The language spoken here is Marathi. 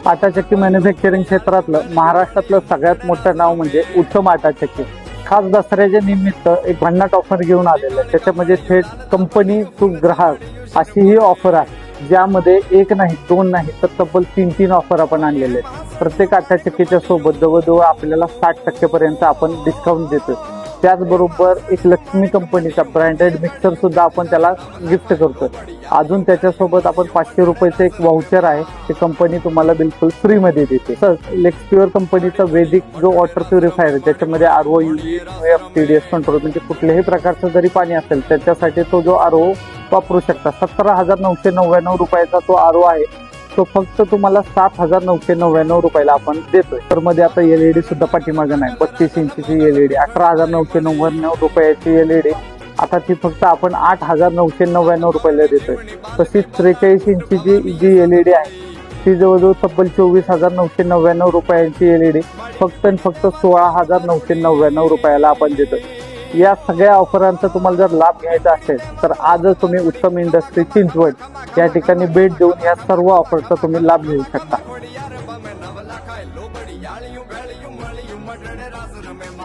आटा चक्की मॅन्युफॅक्चरिंग क्षेत्रातलं महाराष्ट्रातलं सगळ्यात मोठं नाव म्हणजे उत्तम आटा चक्की. खास दसऱ्याच्या निमित्त एक भन्नाट ऑफर घेऊन आलेलं आहे. त्याच्यामध्ये थेट कंपनी टू ग्राहक अशी ही ऑफर आहे. ज्यामध्ये एक नाही दोन नाही तर तब्बल तीन तीन ऑफर आपण आणलेले आहेत. प्रत्येक आटा चक्कीच्या सोबत जवळजवळ आपल्याला साठ टक्केपर्यंत आपण डिस्काउंट देतो त्याचबरोबर एक लक्ष्मी कंपनीचा ब्रँडेड मिक्सर सुद्धा आपण त्याला गिफ्ट करतो अजून त्याच्यासोबत आपण पाचशे रुपयाचं एक व्हाउचर आहे. ते कंपनी तुम्हाला बिलकुल फ्रीमध्ये देते. तर लेक्सप्युअर कंपनीचा वेदिक जो वॉटर प्युरिफायर त्याच्यामध्ये R O U F T D S control म्हणजे कुठल्याही प्रकारचं जरी पाणी असेल त्याच्यासाठी तो जो आर ओ वापरू शकता. सतरा हजार नऊशे नव्याण्णव रुपयाचा तो आर ओ आहे. तो फक्त तुम्हाला सात हजार नऊशे नव्याण्णव रुपयाला आपण देतोय. तर मध्ये आता एलईडी सुद्धा पाठीमागे नाही. बत्तीस इंचीची एलईडी अठरा हजार नऊशे नव्याण्णव रुपयाची एलईडी आता ती फक्त आपण आठ हजार नऊशे नव्याण्णव रुपयाला देतोय. तशीच त्रेचाळीस इंचीची जी एलईडी आहे ती जवळजवळ तब्बल चोवीस हजार नऊशे नव्याण्णव रुपयांची एलईडी फक्त आणि फक्त सोळा हजार नऊशे नव्याण्णव रुपयाला आपण देतोय. या सगळ्या ऑफरांचा तुम्हाला जर लाभ घ्यायचा असेल तर आजच तुम्ही उत्तम इंडस्ट्री चिंचवड या ठिकाणी भेट देऊन या सर्व ऑफरचा तुम्ही लाभ घेऊ शकता.